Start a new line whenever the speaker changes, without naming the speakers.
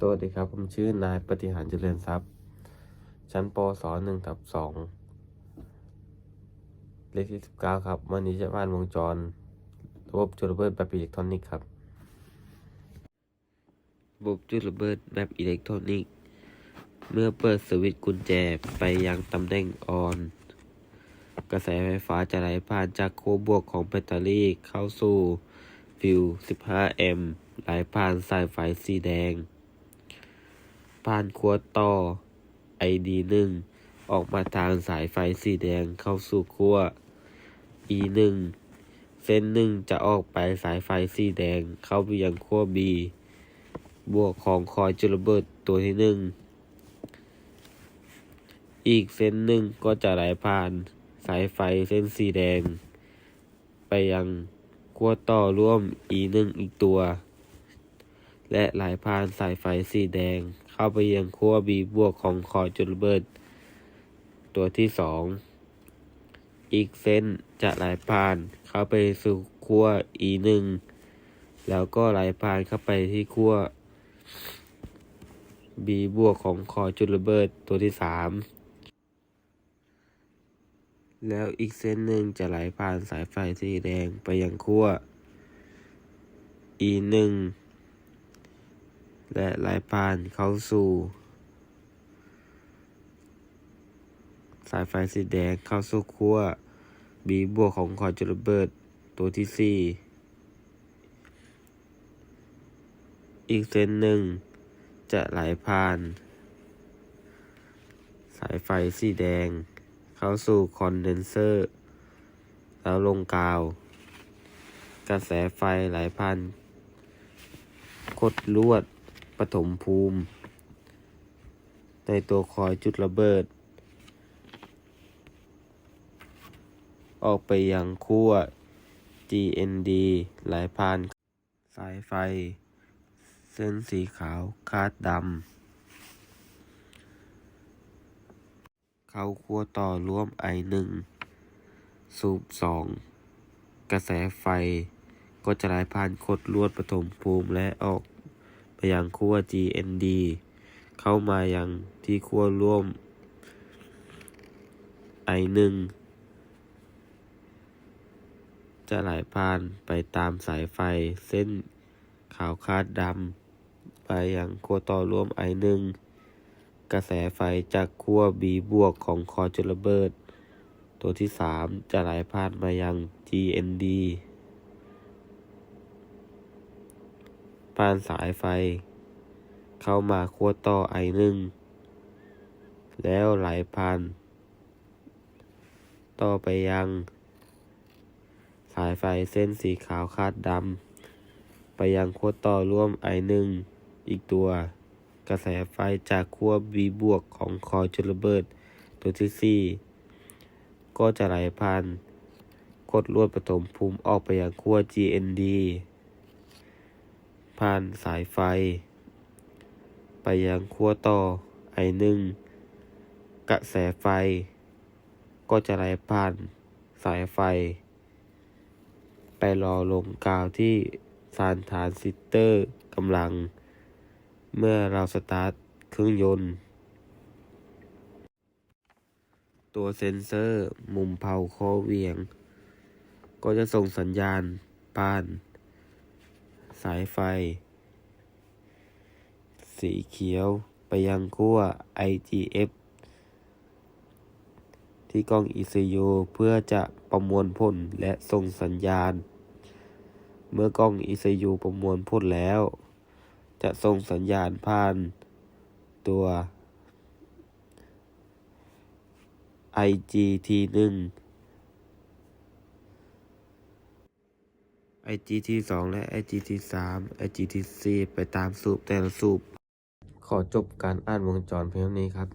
สวัสดีครับ ผมชื่อนายปฏิหารเจริญทรัพย์ ชั้นปศหนึ่งทับสองเลขที่สิบเก้าครับ วันนี้จะว่านวงจร ระบบจุดระเบิดแบบอิเล็กทรอนิกส์ครับ ระบบจุดระเบิดแบบอิเล็กทรอนิกส์ เมื่อเปิดสวิตช์กุญแจไปยังตำแหน่งออน กระแสไฟฟ้าจะไหลผ่านจากขั้วบวกของแบตเตอรี่เข้าสู่ฟิว 15 แอมป์ไหลผ่านสายไฟสีแดง ผ่านขั้วต่อ ID1 ออกมาทางสายไฟสีแดงเข้าสู่ขั้ว E1 เส้นหนึ่งจะออกไปสายไฟสีแดงเข้าไปยังขั้ว B บวกของคอยจุดระเบิดตัวที่หนึ่งอีกเส้นหนึ่งก็จะไหลผ่านสายไฟเส้นสีแดง ไปยังขั้วต่อร่วม E1 อีกตัว และไหลผ่านสายไฟสีแดง เข้าไปยังขั้ว B บวกของคอยจุดระเบิด ตัวที่สองอีกเส้นจะไหลผ่านเข้าไปสู่ขั้ว E1 แล้วก็ไหลผ่านเข้าไปที่ขั้ว B บวกของคอยจุดระเบิดตัวที่สามแล้วอีกเส้นหนึ่งจะไหลผ่านสายไฟสีแดงไปยังขั้ว E หนึ่ง และไหลผ่านเข้าสู่ สายไฟสีแดงเข้าสู่ขั้ว B บวกของคอยจุดระเบิดตัวที่สี่อีกเส้นหนึ่ง จะไหลผ่าน สายไฟสีแดง เข้าสู่คอนเดนเซอร์ แล้วลงกาว กระแสไฟไหลผ่านคดลวด ปฐมภูมิในตัวคอยจุดระเบิด ออกไปยังขั้ว GND ไหลผ่าน สายไฟ เส้นสีขาวคาดดำ เข้าขั้วต่อร่วม I1 สูบ 2 กระแสไฟก็จะไหลผ่านคดลวดปฐมภูมิและออก ไปยังขั้ว GND เข้ามายังที่ขั้วร่วม I1 จะไหลผ่านไปตามสายไฟเส้นขาวคาดดำไปยังขั้วต่อร่วม I1 กระแสไฟจากขั้ว B บวกของคอจุดระเบิด ตัวที่ 3 จะไหลผ่านมายัง GND ผ่านสายไฟ เข้ามาขั้วต่อ I1 แล้วไหลผ่าน ต่อไปยัง สายไฟเส้นสีขาวคาดดำไปยังขั้วต่อร่วม I1 อีกตัว กระแสไฟจากขั้ว B บวกของคอยจุดระเบิด ตัวที่ 4 ก็จะไหลผ่านกดลวดปฐมภูมิออกไปยังขั้ว GND ผ่านสายไฟ ไปยังขั้วต่อ I1 กระแสไฟ ก็จะไหลผ่านสายไฟ ไปรอลงกาวที่สานทานซิสเตอร์กำลัง เมื่อเราสตาร์ทเครื่องยนต์ ตัวเซ็นเซอร์มุมเผาคอเวียง ก็จะส่งสัญญาณผ่าน สายไฟ สีเขียวไปยังขั้ว IGF ที่กล้อง ECU เพื่อจะประมวลผลและส่งสัญญาณ เมื่อกล้อง ECU ประมวลผลแล้ว จะส่งสัญญาณผ่านตัว IGT1 IGT2 และ IGT3 IGT4 ไปตามสูบแต่ละสูบ ขอจบการอ่านวงจรเพียงเท่านี้ครับ